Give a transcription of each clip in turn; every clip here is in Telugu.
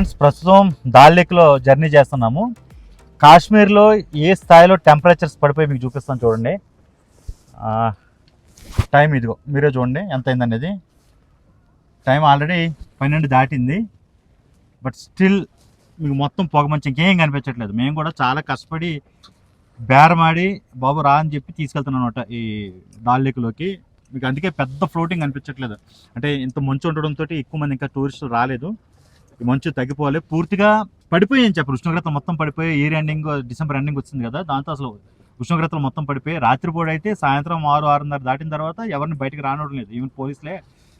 ఫ్రెండ్స్ ప్రస్తుతం దాల్ లేక్లో జర్నీ చేస్తున్నాము. కాశ్మీర్లో ఏ స్థాయిలో టెంపరేచర్స్ పడిపోయి మీకు చూపిస్తాను చూడండి. టైం ఇదిగో మీరే చూడండి ఎంత అయిందనేది. టైం ఆల్రెడీ పన్నెండు దాటింది. బట్ స్టిల్ మీకు మొత్తం పొగ మంచి ఇంకేం కనిపించట్లేదు. మేము కూడా చాలా కష్టపడి బేరమాడి బాబు రా అని చెప్పి తీసుకెళ్తున్నాను అనమాట ఈ దాల్ లేక్లోకి మీకు అందుకే పెద్ద ఫ్లోటింగ్ అనిపించట్లేదు. అంటే ఇంత మంచు ఉండడంతో ఎక్కువ మంది ఇంకా టూరిస్టులు రాలేదు. ఈ మంచు తగ్గిపోవాలి. పూర్తిగా పడిపోయి అని చెప్పారు. ఉష్ణోగ్రతలు మొత్తం పడిపోయి ఇయర్ ఎండింగ్ డిసెంబర్ ఎండింగ్ వచ్చింది కదా. దాంతో అసలు ఉష్ణోగ్రతలు మొత్తం పడిపోయి రాత్రిపూట అయితే సాయంత్రం ఆరు ఆరున్నర దాటిన తర్వాత ఎవరిని బయటకు రానివ్వడం లేదు. ఈవెన్ పోలీసులే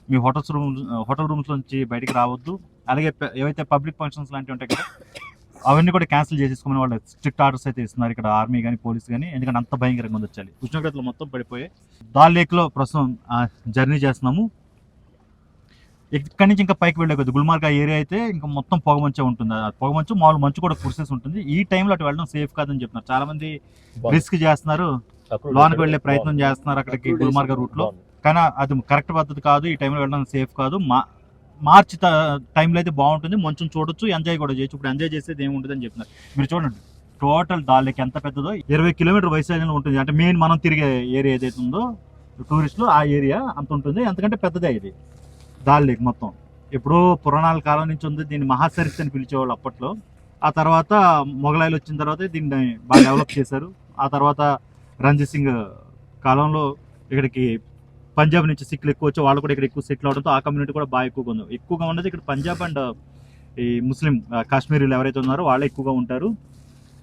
మీ హోటల్స్ రూమ్ హోటల్ రూమ్స్ నుంచి బయటకు రావద్దు. అలాగే ఏవైతే పబ్లిక్ ఫంక్షన్స్ లాంటివి ఉంటాయి కదా అవన్నీ కూడా క్యాన్సిల్ చేసేసుకోమని వాళ్ళు స్ట్రిక్ట్ ఆర్డర్స్ అయితే ఇస్తున్నారు. ఇక్కడ ఆర్మీ కానీ పోలీస్ కానీ ఎందుకంటే అంత భయంకరంగా ఉంది వచ్చాలి ఉష్ణోగ్రతలు మొత్తం పడిపోయి దాల్ లేక్లో ప్రస్తుతం జర్నీ చేస్తున్నాము. ఇక్కడి నుంచి ఇంకా పైకి వెళ్ళే కొద్ది గుల్మార్గ్ ఆ ఏరియా అయితే ఇంకా మొత్తం పొగమంచే ఉంటుంది. ఆ పొగమంచు మామూలు మంచు కూడా కురిసేసి ఉంటుంది. ఈ టైంలో అటు వెళ్ళడం సేఫ్ కాదని చెప్తున్నారు. చాలా మంది రిస్క్ చేస్తున్నారు. లోనికి వెళ్ళే ప్రయత్నం చేస్తున్నారు అక్కడికి గుల్మార్గ్ రూట్లో కానీ అది కరెక్ట్ పద్ధతి కాదు. ఈ టైంలో వెళ్ళడం సేఫ్ కాదు. మా మార్చి టైంలో అయితే బాగుంటుంది. మంచం చూడొచ్చు. ఎంజాయ్ కూడా చేయొచ్చు. ఇప్పుడు ఎంజాయ్ చేసేది ఏమి ఉంటుంది అని చెప్తున్నారు. మీరు చూడండి. టోటల్ దాల్లేకి ఎంత పెద్దదో. ఇరవై కిలోమీటర్ వైశాల్యంలో ఉంటుంది. అంటే మెయిన్ మనం తిరిగే ఏరియా ఏదైతే ఉందో టూరిస్టులు ఆ ఏరియా అంత ఉంటుంది. ఎందుకంటే పెద్దదే ఇది. దాల్ లేక్ మొత్తం. ఎప్పుడో పురాణాల కాలం నుంచి ఉంది దీన్ని మహాసరిస్ అని పిలిచేవాళ్ళు అప్పట్లో. ఆ తర్వాత మొఘలాయిలు వచ్చిన తర్వాత దీన్ని బాగా డెవలప్ చేశారు. ఆ తర్వాత రంజిత్ సింగ్ కాలంలో ఇక్కడికి పంజాబ్ నుంచి సిక్కులు ఎక్కువ వచ్చి వాళ్ళు కూడా ఇక్కడ ఎక్కువ సెటిల్ అవడంతో ఆ కమ్యూనిటీ కూడా బాగా ఎక్కువగా ఉంది. ఎక్కువగా ఉన్నది ఇక్కడ పంజాబ్ అండ్ ఈ ముస్లిం కాశ్మీరీలు ఎవరైతే ఉన్నారో వాళ్ళే ఎక్కువగా ఉంటారు.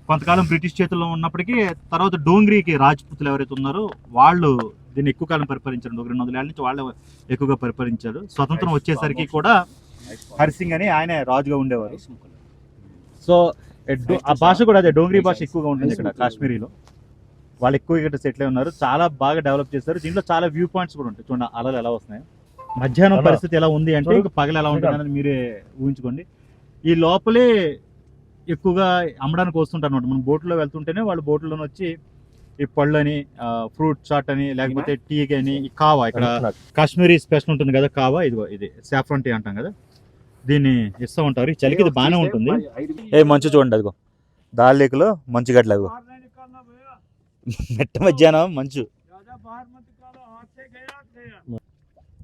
కొంతకాలం బ్రిటిష్ చేతుల్లో ఉన్నప్పటికీ తర్వాత డోంగ్రీకి రాజ్పుతులు ఎవరైతే ఉన్నారో వాళ్ళు దీన్ని ఎక్కువ కాలం పరిపాలించారు ఒక రెండు వందల ఏళ్ళ నుంచి వాళ్ళే ఎక్కువగా పరిపాలించారు. స్వతంత్రం వచ్చేసరికి కూడా హరిసింగ్ అని ఆయన రాజుగా ఉండేవారు. సో ఆ భాష కూడా అదే డోంగ్రీ భాష ఎక్కువగా ఉంటుంది ఇక్కడ కాశ్మీరీలో. వాళ్ళు ఎక్కువ ఇక్కడ సెటిల్ అయి ఉన్నారు. చాలా బాగా డెవలప్ చేశారు. దీంట్లో చాలా వ్యూ పాయింట్స్ కూడా ఉంటాయి. చూడండి అలలు ఎలా వస్తున్నాయి. మధ్యాహ్నం. పరిస్థితి ఎలా ఉంది అంటే ఇంకా పగలు ఎలా ఉంటుంది అనేది మీరే ఊహించుకోండి. ఈ లోపలే ఎక్కువగా అమ్మడానికి వస్తుంటారు అనమాట మనం బోట్లో వెళ్తుంటేనే వాళ్ళు బోట్లో వచ్చి ఈ పళ్ళు అని ఫ్రూట్ చాట్ అని లేకపోతే టీ అని ఈ కావా ఇక్కడ కాశ్మీరీ స్పెషల్ ఉంటుంది కదా కావా? ఇదిగో ఇది సాఫ్రాన్ టీ అంటాం కదా. దీన్ని ఇస్తూ ఉంటారు. ఈ చలికి ఇది బాగానే ఉంటుంది. ఏ మంచు చూడండి అదిగో. దాల్ లేకులో మంచు గడ్డలు అదిగో. మెట్ట మధ్యాహ్నం మంచు.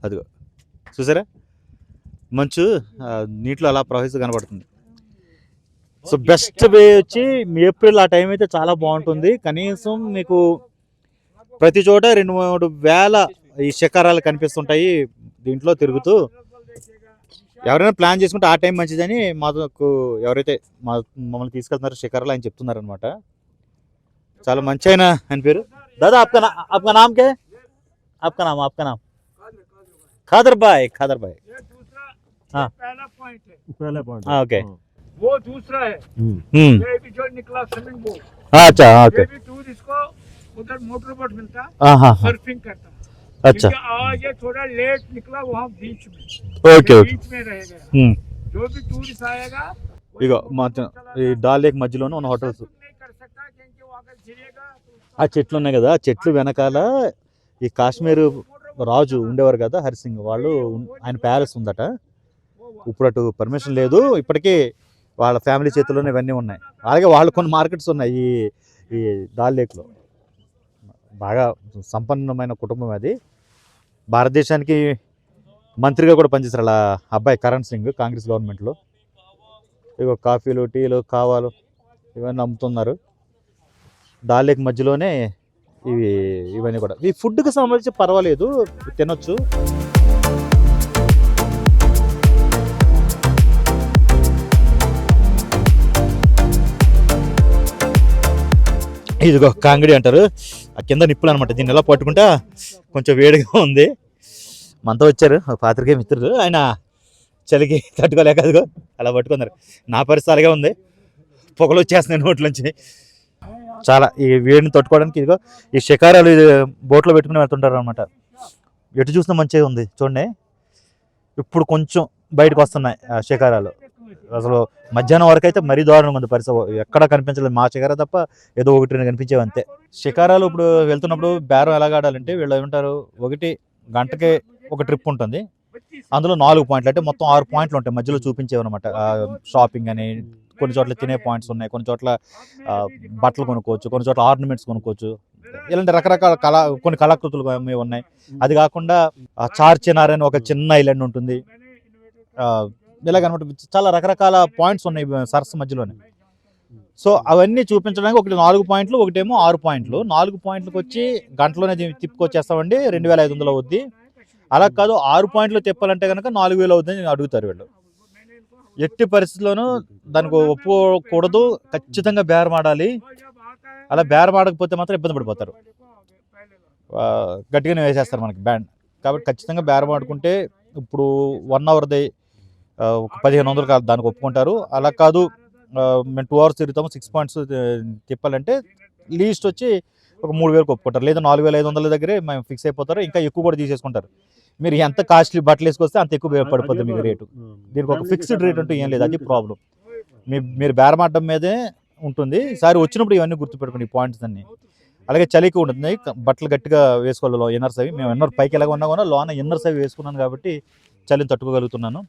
అదిగో. చూసారా? మంచు నీటిలో అలా ప్రవహిస్తూ కనబడుతుంది. సో బెస్ట్ వే వచ్చి మీ ఏప్రిల్ ఆ టైం అయితే చాలా బాగుంటుంది. కనీసం మీకు ప్రతి చోట రెండు మూడు వేల ఈ శిఖరాలు కనిపిస్తుంటాయి దీంట్లో తిరుగుతూ. ఎవరైనా ప్లాన్ చేసుకుంటే ఆ టైం మంచిదని మాకు ఎవరైతే మా మమ్మల్ని తీసుకెళ్తున్నారో శిఖరాలు ఆయన చెప్తున్నారు అనమాట చాలా మంచి ఆయన ఆయన పేరు. దాదా ఆప్కా నా ఆప్కా నామ్ కే ఆప్కా నామ్ ఆప్కా నామ్. ఖాదర్ బాయ్ ఖాదర్ బాయ్ ये दूसरा हाँ। पहला पॉइंट है पहला पॉइंट हाँ, ओके वो दूसरा है हम्म ये भी जो निकला स्विमिंग पूल हाँ, अच्छा ओके ये भी टूरिस्ट को उधर मोटर बोट मिलता है हाँ हाँ हाँ सर्फिंग करता है अच्छा क्योंकि आज ये थोड़ा लेट निकला वहाँ बीच में ఓకే ये ఓకే बीच में रहेगा హ్మ్. जो भी टूरिस्ट आएगा वो ఇగో इसको మా चला ఈ जाएगा। డాల్ లేక్ మధ్యలోనే ఉన్న హోటల్స్ सर्फिंग नहीं कर सकता क्योंकि वो अगर गिरेगा तो ఆ చెట్లు ఉన్నాయి కదా ఆ చెట్లు వెనకాల ఈ కాశ్మీర్ రాజు ఉండేవారు కదా హరిసింగ్ వాళ్ళు ఉన్- ఆయన ప్యాలెస్ ఉందట ఇప్పుడు అటు పర్మిషన్ లేదు ఇప్పటికీ వాళ్ళ ఫ్యామిలీ చేతుల్లోనే ఇవన్నీ ఉన్నాయి. అలాగే వాళ్ళు కొన్ని మార్కెట్స్ ఉన్నాయి ఈ ఈ దాల్ లేక్లో. బాగా సంపన్నమైన కుటుంబం అది. భారతదేశానికి మంత్రిగా కూడా పనిచేశారు అలా అబ్బాయి కరణ్ సింగ్ కాంగ్రెస్ గవర్నమెంట్లో. ఇగో కాఫీలు టీలు కావాలు ఇవన్నీ అమ్ముతున్నారు. దాల్ లేక్ మధ్యలోనే ఇవి ఇవన్నీ కూడా. ఈ ఫుడ్కి సంబంధించి పర్వాలేదు తినొచ్చు. ఇదిగో కాంగడి అంటారు. ఆ కింద నిప్పులు అనమాట దీన్ని ఎలా పట్టుకుంటా? కొంచెం వేడిగా ఉంది. మనతో వచ్చారు. ఒక పాత్రికే మిత్రులు. ఆయన చలికి తట్టుకోలేక అదిగో అలా పట్టుకున్నారు. నా పరిస్థితి అలాగే ఉంది. పొగలు వచ్చేస్తున్నాయి నోట్లోంచి చాలా ఈ వేడిని తట్టుకోవడానికి ఇదిగో ఈ షికారాలు ఇది బోట్లో పెట్టుకుని వెళ్తుంటారు అనమాట ఎటు చూసినా మంచిగా ఉంది. చూడండి. ఇప్పుడు కొంచెం బయటకు వస్తున్నాయి ఆ షికారాలు. అసలు మధ్యాహ్నం వరకు అయితే మరీ దారుణంగా ఉంది పరిస్థితి ఎక్కడ కనిపించలేదు. మా శిఖర తప్ప ఏదో ఒకటి కనిపించేవి అంతే. శిఖరాలు ఇప్పుడు వెళ్తున్నప్పుడు బేరం ఎలా ఆడాలంటే వీళ్ళు ఏమంటారు? ఒకటి గంటకి ఒక ట్రిప్ ఉంటుంది. అందులో నాలుగు పాయింట్లు అంటే మొత్తం ఆరు పాయింట్లు ఉంటాయి. మధ్యలో చూపించేవన్నమాట. షాపింగ్ అని కొన్ని చోట్ల తినే పాయింట్స్ ఉన్నాయి. కొన్ని చోట్ల బట్టలు కొనుక్కోవచ్చు. కొన్ని చోట్ల ఆర్నమెంట్స్ కొనుక్కోవచ్చు. ఇలాంటి రకరకాల కళా కొన్ని కళాకృతులు ఉన్నాయి. అది కాకుండా చార్చినార్ అని ఒక చిన్న ఐలాండ్ ఉంటుంది. ఇలాగ ఇలాగనమాట చాలా రకరకాల పాయింట్స్ ఉన్నాయి సరస్సు మధ్యలోనే. సో అవన్నీ చూపించడానికి ఒకటి నాలుగు పాయింట్లు ఒకటేమో ఆరు పాయింట్లు. నాలుగు పాయింట్లకు వచ్చి గంటలోనే తిప్పుకొచ్చేస్తామండి. రెండు వేల ఐదు వందలు అవుద్ది. అలా కాదు ఆరు పాయింట్లు తిప్పాలంటే కనుక నాలుగు వేలు అవుద్దని అడుగుతారు వీళ్ళు. ఎట్టి పరిస్థితుల్లోనూ దానికి ఒప్పుకోకూడదు. ఖచ్చితంగా బేరమాడాలి. అలా బేరమాడకపోతే మాత్రం ఇబ్బంది పడిపోతారు. గట్టిగానే వేసేస్తారు మనకి బ్యాండ్ కాబట్టి ఖచ్చితంగా బేరమాడుకుంటే ఇప్పుడు వన్ అవర్ది పదిహేను వందలు కాదు దానికి ఒప్పుకుంటారు. అలా కాదు మేము టూ అవర్స్ తిరుగుతాము సిక్స్ పాయింట్స్ తిప్పాలంటే లీస్ట్ వచ్చి ఒక మూడు వేలకు ఒప్పుకుంటారు. లేదా నాలుగు వేల ఐదు వందల దగ్గరే మేము ఫిక్స్ అయిపోతారు ఇంకా ఎక్కువ కూడా తీసేసుకుంటారు. మీరు ఎంత కాస్ట్లీ బట్టలు వేసుకొస్తే అంత ఎక్కువ పడిపోతుంది మీకు రేటు దీనికి ఒక ఫిక్స్డ్ రేట్ అంటూ ఏం లేదు అది ప్రాబ్లం మీ మీరు బేరమాడడం మీదే ఉంటుంది. ఈసారి వచ్చినప్పుడు ఇవన్నీ గుర్తుపెట్టుకోండి ఈ పాయింట్స్ అన్ని. అలాగే చలికి ఉంటుంది బట్టలు గట్టిగా వేసుకోవాలి ఇన్నర్స్ అవి. మేము ఇన్నర్ పైకి ఎలాగ ఉన్నా కూడా లోన ఇన్నర్స్ అవి వేసుకున్నాను కాబట్టి చలిని తట్టుకోగలుగుతున్నాను.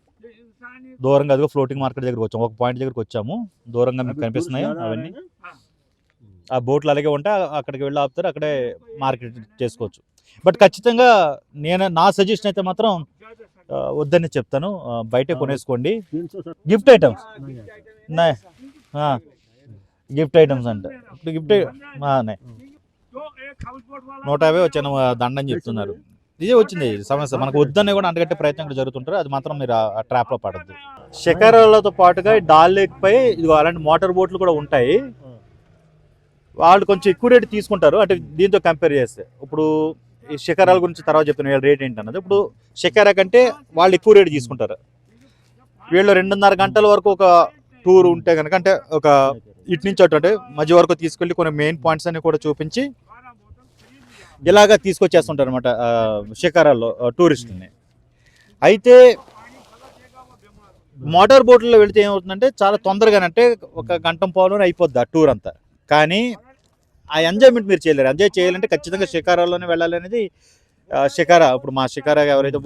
దూరంగా అదిగో ఫ్లోటింగ్ మార్కెట్ దగ్గరకు వచ్చాము ఒక పాయింట్ దగ్గరకు వచ్చాము. దూరంగా మీకు కనిపిస్తున్నాయి అవన్నీ. ఆ. బోట్లు అలాగే ఉంటే అక్కడికి వెళ్ళి ఆపుతారు అక్కడే మార్కెట్ చేసుకోవచ్చు. బట్ ఖచ్చితంగా నేను నా సజెషన్ అయితే మాత్రం వద్దని చెప్తాను. బయటే కొనేసుకోండి. గిఫ్ట్ ఐటమ్స్ గిఫ్ట్ ఐటమ్స్ అంటే. ఇప్పుడు గిఫ్ట్ నూట యాభై వచ్చాను ఆ, దండని చెప్తున్నారు. ఇదే వచ్చింది. సమస్య. మనకు వద్దని కూడా అంటగట్టే ప్రయత్నం కూడా జరుగుతుంటారు. అది మాత్రం మీరు ఆ ట్రాప్లో పడద్దు. శిఖరాలతో పాటుగా డాల్ లేక్ పై ఇదిగో అలాంటి మోటార్ బోట్లు కూడా ఉంటాయి. వాళ్ళు కొంచెం ఎక్కువ రేట్ తీసుకుంటారు. అంటే దీంతో కంపేర్ చేస్తే. ఇప్పుడు ఈ శిఖరాల గురించి తర్వాత చెప్తాను వీళ్ళ రేట్ ఏంటి అన్నది ఇప్పుడు శిఖరా కంటే వాళ్ళు ఎక్కువ రేట్ తీసుకుంటారు. వీళ్ళు రెండున్నర గంటల వరకు ఒక టూర్ ఉంటే కనుక అంటే ఒక ఇటు నుంచి అటు అంటే మధ్య వరకు తీసుకెళ్ళి కొన్ని మెయిన్ పాయింట్స్ అన్ని కూడా చూపించి ఇలాగ తీసుకొచ్చేస్తుంటారు అనమాట షికారాల్లో టూరిస్టుల్ని. అయితే మోటార్ బోట్లో వెళితే ఏమవుతుందంటే చాలా తొందరగానంటే ఒక గంటం పావులోనే అయిపోద్ది ఆ టూర్ అంతా. కానీ ఆ ఎంజాయ్మెంట్ మీరు చేయలేరు. ఎంజాయ్ చేయాలంటే ఖచ్చితంగా షికారాల్లోనే వెళ్ళాలి అనేది షికారా. ఇప్పుడు మా షికారా ఎవరైతే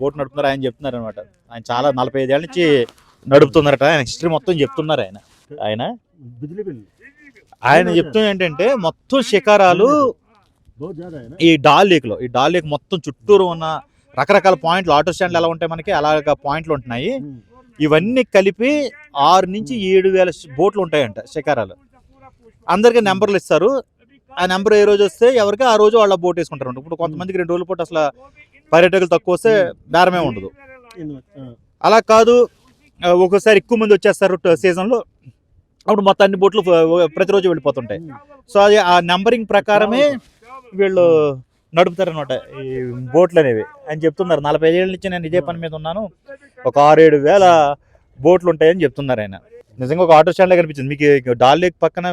బోట్ నడుపుతున్నారో ఆయన చెప్తున్నారు అనమాట ఆయన చాలా నలభై ఐదేళ్ళ నుంచి నడుపుతున్నారట. ఆయన హిస్టరీ మొత్తం చెప్తున్నారు ఆయన. ఆయన ఆయన చెప్తున్న ఏంటంటే మొత్తం షికారాలు ఈ డాల్ లేక్లో ఈ డాల్ లేక్ మొత్తం చుట్టూరు ఉన్న రకరకాల పాయింట్లు ఆటో స్టాండ్లు ఎలా ఉంటాయి మనకి? అలాగ పాయింట్లు ఉంటున్నాయి. ఇవన్నీ కలిపి ఆరు నుంచి ఏడు వేల బోట్లు ఉంటాయంట శికారాలు అందరికీ నెంబర్లు ఇస్తారు. ఆ నెంబర్ ఏ రోజు వస్తే ఎవరికి ఆ రోజు వాళ్ళ బోట్ వేసుకుంటారు ఇప్పుడు కొంతమందికి రెండు రోజుల పూట అసలు పర్యాటకులు తక్కువ వస్తే బేరమే ఉండదు. అలా కాదు ఒక్కోసారి ఎక్కువ మంది వచ్చేస్తారు సీజన్లో. అప్పుడు మొత్తం అన్ని బోట్లు ప్రతిరోజు వెళ్ళిపోతుంటాయి. సో అది ఆ నెంబరింగ్ ప్రకారమే వీళ్ళు నడుపుతారనమాట ఈ బోట్లు అనేవి అని చెప్తున్నారు. నలభై ఏళ్ళ నుంచి నేను ఇదే పని మీద ఉన్నాను. ఒక ఆరు ఏడు వేల బోట్లు ఉంటాయని చెప్తున్నారు ఆయన. నిజంగా ఒక ఆటో స్టాండ్ కనిపించింది. మీకు డాల్ లేక్ పక్కన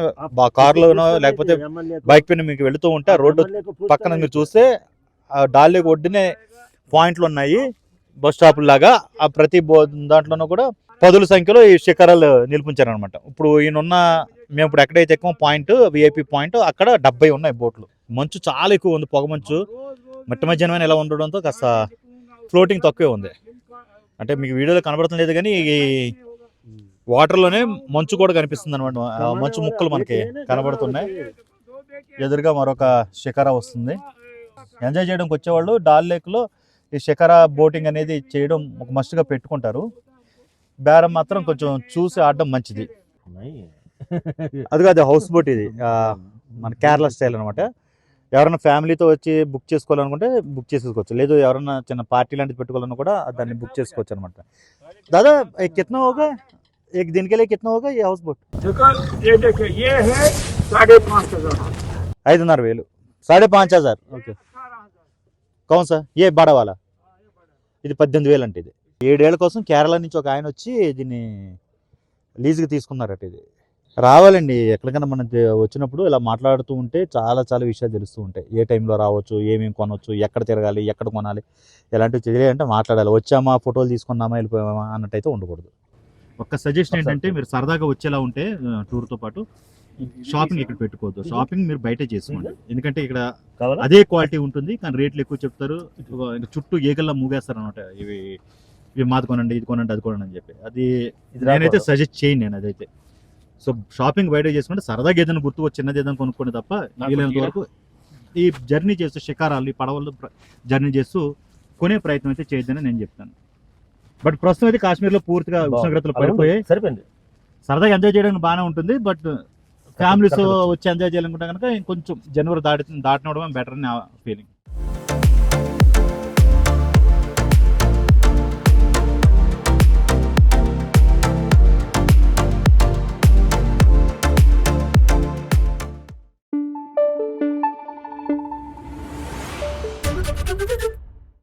కార్లోనో లేకపోతే బైక్ పైన మీకు వెళుతూ ఉంటే రోడ్డు పక్కన మీరు చూస్తే డాల్ లేక్ ఒడ్డునే పాయింట్లు ఉన్నాయి. బస్ స్టాప్ లాగా. ఆ ప్రతి దాంట్లోనూ కూడా పదుల సంఖ్యలో ఈ శిఖరాలు నిలిపించారనమాట ఇప్పుడు ఈయనున్న మేము ఇప్పుడు ఎక్కడైతే ఎక్కువ పాయింట్ విఐపి పాయింట్ అక్కడ డెబ్బై ఉన్నాయి బోట్లు. మంచు చాలా ఎక్కువ ఉంది పొగ మంచు. మట్టి మధ్యాహ్నం ఎలా ఉండడంతో కాస్త ఫ్లోటింగ్ తక్కువే ఉంది. అంటే మీకు వీడియోలో కనబడటం లేదు కానీ ఈ వాటర్లోనే మంచు కూడా కనిపిస్తుంది అనమాట మంచు ముక్కలు మనకి కనబడుతున్నాయి. ఎదురుగా మరొక శిఖర వస్తుంది. ఎంజాయ్ చేయడానికి వచ్చేవాళ్ళు డాల్ లేక్లో ఈ శిఖర బోటింగ్ అనేది చేయడం ఒక మస్ట్గా పెట్టుకుంటారు. బేరం మాత్రం కొంచెం చూసి ఆడడం మంచిది. అది అది హౌస్ బోట్ ఇది మన కేరళ స్టైల్ అనమాట ఎవరైనా ఫ్యామిలీతో వచ్చి బుక్ చేసుకోవాలనుకుంటే బుక్ చేసుకోవచ్చు లేదు ఎవరైనా చిన్న పార్టీ లాంటిది పెట్టుకోవాలని కూడా దాన్ని బుక్ చేసుకోవచ్చు అనమాట దాదా కితనా ఒక एक दिन के लिए कितना होगा ఐదున్నర వేలు. సాడే పాంచ్ హజార్. ఓకే. కౌన్ సార్? ఏ బడవాల? ఇది పద్దెనిమిది వేలు అంటే ఇది. ఏడేళ్ళ కోసం కేరళ నుంచి ఒక ఆయన వచ్చి దీన్ని లీజుకి తీసుకున్నారట ఇది. రావాలండి. ఎక్కడికైనా మనం వచ్చినప్పుడు ఇలా మాట్లాడుతూ ఉంటే చాలా చాలా విషయాలు తెలుస్తూ ఉంటాయి. ఏ టైంలో రావచ్చు ఏమేమి కొనవచ్చు ఎక్కడ తిరగాలి ఎక్కడ కొనాలి ఎలాంటివి తెలియాలంటే మాట్లాడాలి. వచ్చామా ఫోటోలు తీసుకున్నామా వెళ్ళిపోయామా అన్నట్టయితే ఉండకూడదు. ఒక్క సజెషన్ ఏంటంటే మీరు సరదాగా వచ్చేలా ఉంటే టూర్తో పాటు షాపింగ్ ఇక్కడ పెట్టుకోవద్దు. షాపింగ్ మీరు బయటే చేసుకోండి. ఎందుకంటే ఇక్కడ కావాలా? అదే క్వాలిటీ ఉంటుంది కానీ రేట్లు ఎక్కువ చెప్తారు. ఇంకా చుట్టూ ఏగల్లా మూగేస్తారు అనమాట ఇవి ఇవి మాది కొనండి ఇది కొనండి అది కొనండి అని చెప్పి. అది ఇది నేనైతే. సజెస్ట్ చేయను నేను అదైతే. సో షాపింగ్ బయట చేసుకుంటే సరదాగా ఏదైనా గుర్తు చిన్నది ఏదైనా కొనుక్కోండి తప్ప వీలైనంత వరకు ఈ జర్నీ చేస్తూ షికారాలు ఈ పడవల్లో జర్నీ చేస్తూ కొనే ప్రయత్నం అయితే చేయొద్దని నేను చెప్తాను. బట్ ప్రస్తుతం అయితే కాశ్మీర్లో పూర్తిగా. ఉష్ణోగ్రతలు పడిపోయాయి. సరిపోయింది. సరదాగా ఎంజాయ్ చేయడానికి బాగానే ఉంటుంది బట్ ఫ్యామిలీస్ వచ్చి ఎంజాయ్ చేయాలనుకుంటే కనుక ఇంకొంచెం జనవరి దాటి దాటినవడమే బెటర్ అని ఫీలింగ్